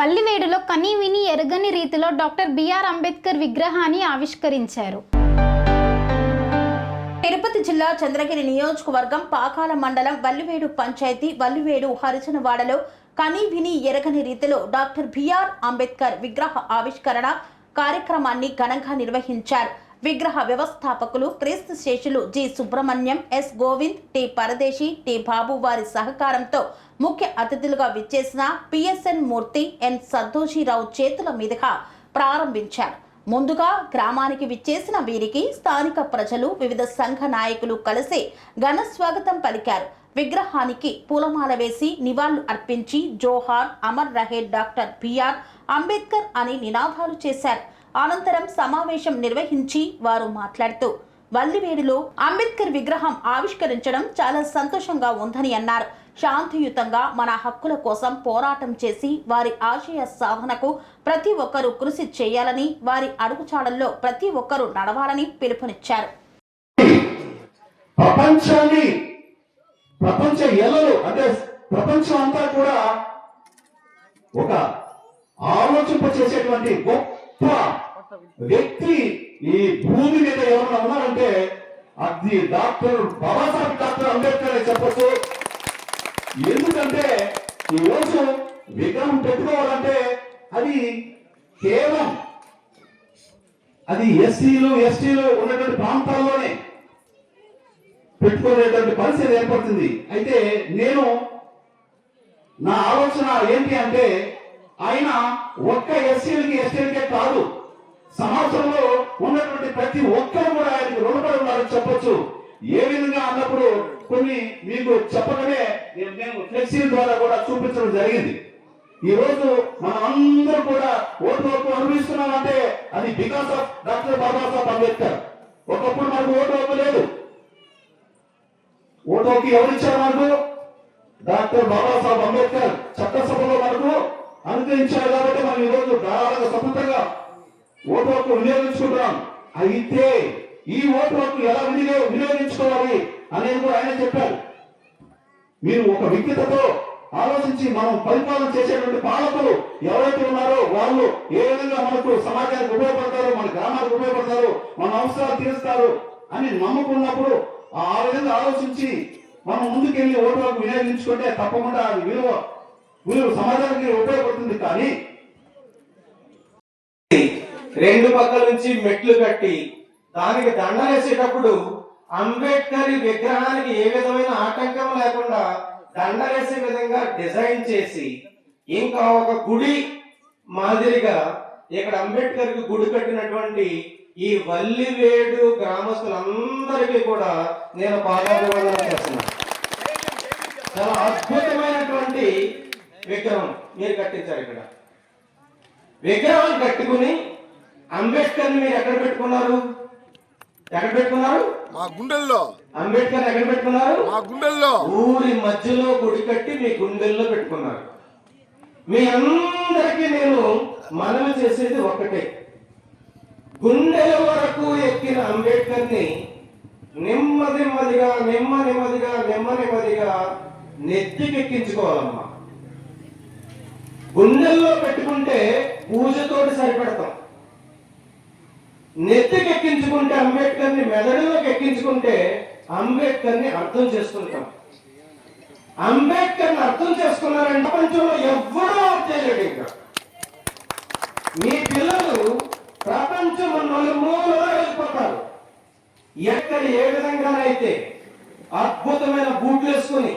వల్లివేడులో కనీ విని ఎరగని రీతిలో డాక్టర్ బిఆర్ అంబేద్కర్ విగ్రహాన్ని ఆవిష్కరించారు. తిరుపతి జిల్లా చంద్రగిరి నియోజకవర్గం పాకాల మండలం వల్లివేడు పంచాయతీ వల్లివేడు హరిజనవాడలో కనీ విని ఎరగని రీతిలో డాక్టర్ బిఆర్ అంబేద్కర్ విగ్రహ ఆవిష్కరణ కార్యక్రమాన్ని ఘనంగా నిర్వహించారు. విగ్రహ వ్యవస్థాపకులు క్రీస్తు శేషులు G Subrahmanyam S Govind T Paradesi T Babu వారి సహకారంతో ముఖ్య అతిథులుగా విచ్చేసిన పిఎస్ఎన్ మూర్తి ఎన్ సంతోషిరావు చేతుల మీదుగా ప్రారంభించారు. ముందుగా గ్రామానికి విచ్చేసిన వీరికి స్థానిక ప్రజలు వివిధ సంఘ నాయకులు కలిసి ఘన స్వాగతం పలికారు. విగ్రహానికి పూలమాల వేసి నివాళులు అర్పించి జోహార్ అమర్ రహే డాక్టర్ బిఆర్ అంబేద్కర్ అని నినాదాలు చేశారు. అనంతరం సమావేశం నిర్వహించి వారు మాట్లాడుతూ వల్లివేడులో అంబేద్కర్ విగ్రహం ఆవిష్కరించడం చాలా సంతోషంగా ఉందని అన్నారు. శాంతియుతంగా మన హక్కుల కోసం పోరాటం చేసి వారి ఆశయ సాధనకు ప్రతి ఒక్కరూ కృషి చేయాలని వారి అడుగుచాడల్లో ప్రతి ఒక్కరూ నడవాలని పిలుపునిచ్చారు. ప్రపంచాన్ని ప్రపంచ ఎలలు అంటే ప్రపంచం అంతా కూడా ఒక ఆలోచింప చేసేటువంటి గొప్ప వ్యక్తి ఈ భూమి మీద ఎవరైనా ఉన్నారంటే అది డాక్టర్ బాబాసాహెబ్ డాక్టర్ అంబేద్కర్ అని చెప్పొచ్చు. ఎందుకంటే ఈ రోజు విగ్రహం పెట్టుకోవాలంటే అది కేవలం అది ఎస్సీలు ఎస్టీలు ఉన్నటువంటి ప్రాంతాల్లోనే పెట్టుకునేటువంటి పరిస్థితి ఏర్పడుతుంది. అయితే నేను నా ఆలోచన ఏంటి అంటే ఆయన ఒక్క ఎస్సీలకి ఎస్టీలకే కాదు. సమాజంలో ఉన్నటువంటి ప్రతి ఒక్కరు కూడా ఆయనకు రుణపడి ఉన్నారని చెప్పొచ్చు. ఏ విధంగా అన్నప్పుడు కొన్ని మీకు చెప్పగానే నేను- ఫ్లెక్సీ ద్వారా కూడా చూపించడం జరిగింది. ఈ రోజు మనం అందరూ కూడా ఓటు హక్కు అనుభవిస్తున్నామంటే అది because of doctor Babasaheb Ambedkar. ఒకప్పుడు మనకు ఓటు హక్కు లేదు. ఓటుకి ఎవరిచ్చారు మనకు? డాక్టర్ బాబాసాహెబ్ అంబేద్కర్ చట్టసభలో మనకు అనుగ్రహించారు కాబట్టి మనం ఈ రోజు ధారాళంగా స్వతంత్రంగా ఓటు హక్కు అయితే ఈ ఓటు హక్కు ఎలా వినియో వినియోగించుకోవాలి అనేది కూడా ఆయన చెప్పారు. మీరు ఒక విజ్ఞతతో ఆలోచించి మనం పరిపాలన చేసేటువంటి పాలకులు ఎవరైతే ఉన్నారో వాళ్ళు ఏ విధంగా మనకు సమాజానికి ఉపయోగపడతారు మన గ్రామానికి ఉపయోగపడతారు మన అవసరాలు తీరుస్తారు అని నమ్ముకున్నప్పుడు ఆ విధంగా ఆలోచించి మనం ముందుకెళ్ళి ఓటు హక్కు వినియోగించుకుంటే తప్పకుండా అది విలువ విలువ సమాజానికి ఉపయోగపడుతుంది. కానీ రెండు పక్కల నుంచి మెట్లు కట్టి దానికి దండ వేసేటప్పుడు అంబేద్కర్ విగ్రహానికి ఏ విధమైన ఆటంకం లేకుండా దండ వేసే విధంగా డిజైన్ చేసి ఇంకా ఒక గుడి మాదిరిగా ఇక్కడ అంబేద్కర్కి గుడి కట్టినటువంటి ఈ వల్లివేడు గ్రామస్తులందరికీ కూడా నేను పాదాభివందనం చేస్తున్నాను చాలా అద్భుతమైనటువంటి విగ్రహం మీరు కట్టించారు ఇక్కడ. విగ్రహం కట్టుకుని అంబేద్కర్ మీరు ఎక్కడ పెట్టుకున్నారు? ఎక్కడ పెట్టుకున్నారు? మా గుండెల్లో. అంబేద్కర్ ఎక్కడ పెట్టుకున్నారు? మా గుండెల్లో. ఊరి మధ్యలో గుడి కట్టి మీ గుండెల్లో పెట్టుకున్నారు. మీ అందరికీ నేను మనవి చేసేది ఒకటే గుండెల వరకు ఎక్కిన అంబేద్కర్ని నెమ్మది నెమ్మదిగా నెమ్మ నెమ్మదిగా నెమ్మ నెమ్మదిగా నెత్తికెక్కించుకోవాలమ్మా. గుండెల్లో పెట్టుకుంటే పూజతోటి సరిపెడతాం. నెత్తికెక్కించుకుంటే అంబేద్కర్ని మెదడులోకి ఎక్కించుకుంటే అంబేద్కర్ని అర్థం చేసుకుంటాం. అంబేద్కర్ని అర్థం చేసుకున్నారంటే ప్రపంచంలో ఎవ్వరూ చేయలేడు ఇంకా. మీ పిల్లలు ప్రపంచం నలుమూలలో వెళ్ళిపోతారు. ఎక్కడ ఏ విధంగానైతే అద్భుతమైన బూట్లు వేసుకుని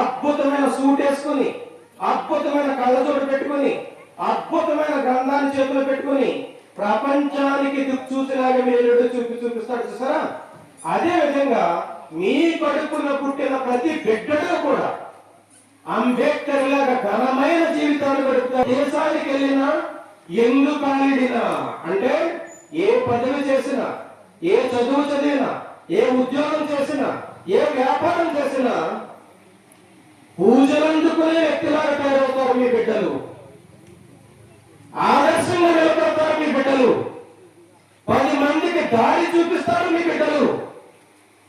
అద్భుతమైన సూట్ వేసుకుని అద్భుతమైన కళ్ళజోడు పెట్టుకుని అద్భుతమైన గ్రంథాన్ని చేతిలో పెట్టుకుని ప్రపంచానికి దిక్చూసిలాగా మీరు చూపి చూపిస్తాడు చూసారా? అదే విధంగా మీ కడుపున పుట్టిన ప్రతి బిడ్డలో కూడా అంబేద్కర్ లాగా ఘనమైన జీవితాన్ని గడుపుతారు దేశానికి వెళ్ళినా ఎందుకాలిడినా అంటే ఏ పదవి చేసినా ఏ చదువు చదివినా ఏ ఉద్యోగం చేసినా ఏ వ్యాపారం చేసినా పూజలందుకునే వ్యక్తిలాగా తయారవుతారు మీ బిడ్డలు. ఆదర్శంగా నిలబడతారు మీ బిడ్డలు. పది మందికి దారి చూపిస్తారు మీ బిడ్డలు.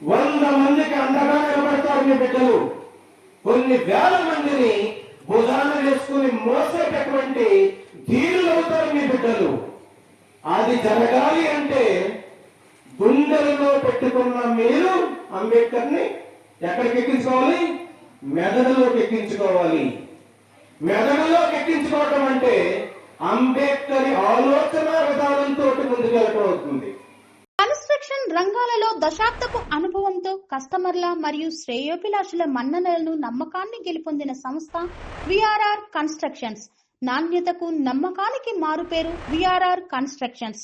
వంద మందికి అండగా నిలబడతారు మీ బిడ్డలు. కొన్ని వేల మందిని భుజాన వేసుకుని మోసేటటువంటి ధీరులు అవుతారు మీ బిడ్డలు. అది జరగాలి అంటే గుండెలలో పెట్టుకున్న మీరు అంబేద్కర్ని ఎక్కడికి ఎక్కించుకోవాలి? మెదడులోకి ఎక్కించుకోవాలి. మెదడులోకి ఎక్కించుకోవటం అంబేద్కర్ ఆలోచన విధానంతో ముందుకెళ్ళటం అవుతుంది కన్స్ట్రక్షన్ రంగాలలో దశాబ్దపు అనుభవంతో కస్టమర్ల మరియు శ్రేయోభిలాషుల మన్ననలను నమ్మకాన్ని గెలుపొందిన సంస్థ విఆర్ఆర్ కన్స్ట్రక్షన్స్. నాణ్యతకు నమ్మకానికి మారుపేరు VRR constructions.